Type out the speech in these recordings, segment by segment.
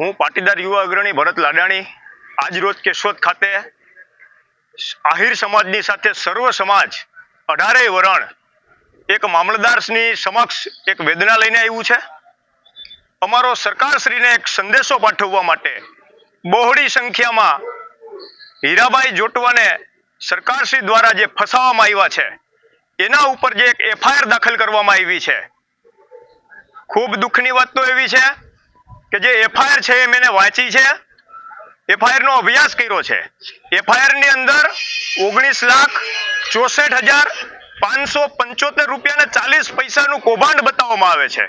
હું પાટીદાર યુવા અગ્રણી ભરત લાડાણી આજ રોજ કેશોદ ખાતે આહિર સમાજની સાથે સર્વ સમાજ અઢારેય વરણ એક મામલતદારની સમક્ષ એક વેદના લઈને આવ્યું છે. અમારો સરકારશ્રીને એક સંદેશો પાઠવવા માટે બહોળી સંખ્યામાં હીરાબાઈ જોટવાને સરકારશ્રી દ્વારા જે ફસાવવામાં આવ્યા છે, એના ઉપર જે એક એફઆઈઆર દાખલ કરવામાં આવી છે. ખૂબ દુઃખની વાત તો એવી છે કે જે એફઆઈઆર છે એ મેં વાંચી છે. એફઆઈઆર નો અભ્યાસ કર્યો છે. એફઆઈઆરની અંદર ઓગણીસ લાખ ચોસઠ હજાર પાંચસો પંચોતેર રૂપિયા ચાલીસ પૈસાનું કૌભાંડ બતાવવામાં આવે છે.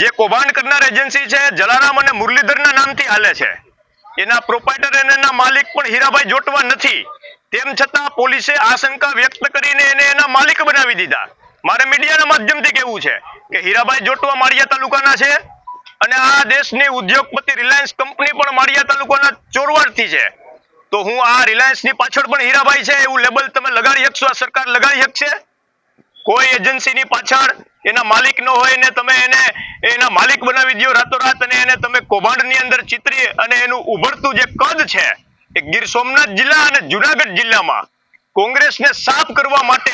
જે કૌભાંડ કરનાર એજન્સી છે, જલારામ અને મુરલીધરના નામથી હાલે છે. એના પ્રોપાઇટર અને એના માલિક પણ હીરાભાઈ જોટવા નથી. તેમ છતાં પોલીસે આશંકા વ્યક્ત કરીને એને એના માલિક બનાવી દીધા. મારે મીડિયાના માધ્યમથી કહેવું છે કે હીરાભાઈ જોટવા માળિયા તાલુકાના છે. અને આ દેશની ઉદ્યોગપતિ રિલાયન્સ કંપની પણ માળિયા તાલુકાના ચોરવાડથી છે. તો હું આ રિલાયન્સની પાછળ પણ હીરાભાઈ છે, એવું લેબલ તમે લગાડી શકશો, આ સરકાર લગાડી શકશે? કોઈ એજન્સીની પાછળ એના માલિક ન હોય ને તમે એને એના માલિક બનાવી દો રાતોરાત અને એને તમે કૌભાંડની અંદર ચિતરી અને એનું ઉભરતું જે કદ છે એ ગીર સોમનાથ જિલ્લા અને જુનાગઢ જિલ્લામાં કોંગ્રેસને સાફ કરવા માટે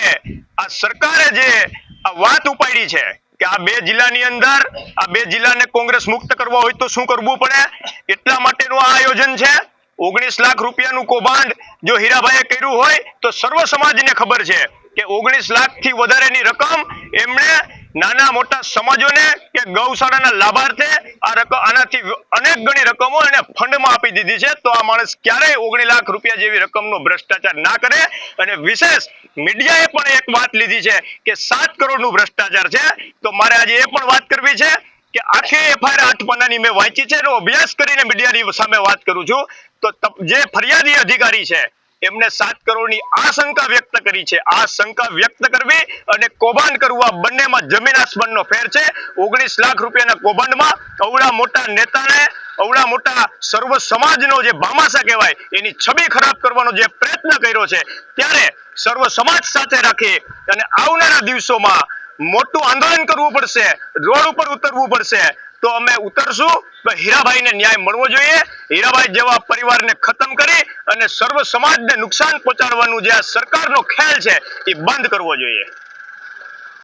આ સરકારે જે આ વાત ઉપાડી છે કે આ બે જિલ્લાની અંદર આ બે જિલ્લાને કોંગ્રેસ મુક્ત કરવા હોય તો શું કરવું પડે? એટલા માટેનું આ આયોજન છે. ઓગણીસ લાખ રૂપિયાનું કૌભાંડ જો હીરાભાઈએ કર્યું હોય તો સર્વ સમાજને ખબર છે કે ઓગણીસ લાખથી વધારેની રકમ એમણે નાના મોટા સમાજોને કે ગૌશાળાના લાભાર્થે આ રકમ આનાથી અનેક ગણી રકમો એને ફંડમાં આપી દીધી છે. તો આ માણસ ક્યારેય ઓગણી લાખ રૂપિયા જેવી રકમનો ભ્રષ્ટાચાર ના કરે. અને વિશેષ મીડિયાએ પણ એક વાત લીધી છે કે સાત કરોડનું ભ્રષ્ટાચાર છે. તો મારે આજે એ પણ વાત કરવી છે કે આખી એફઆઈઆર આઠ પન્નાની મેં વાંચી છે. એનો અભ્યાસ કરીને મીડિયાની સામે વાત કરું છું. તો જે ફરિયાદી અધિકારી છે એમને સાત કરોડની આશંકા વ્યક્ત કરી છે. આ શંકા વ્યક્ત કરવી અને કૌભાંડ કરવું આ બંનેમાં જમીન આસમાનનો ફેર છે. ઓગણીસ લાખ રૂપિયાના કૌભાંડમાં અવડા મોટા નેતાને અવડા મોટા સર્વ સમાજનો જે બામાસા કહેવાય, એની છબી ખરાબ કરવાનો જે પ્રયત્ન કર્યો છે, ત્યારે સર્વ સમાજ સાથે રાખી અને આવનારા દિવસોમાં મોટું આંદોલન કરવું પડશે, રોડ ઉપર ઉતરવું પડશે. તો અમે ઉતરશું. તો હીરાભાઈને ન્યાય મળવો જોઈએ. હીરાભાઈ જેવા પરિવારને ખતમ કરી અને સર્વ સમાજને નુકસાન પહોંચાડવાનું જે આ સરકારનો ખ્યાલ છે, એ બંધ કરવો જોઈએ.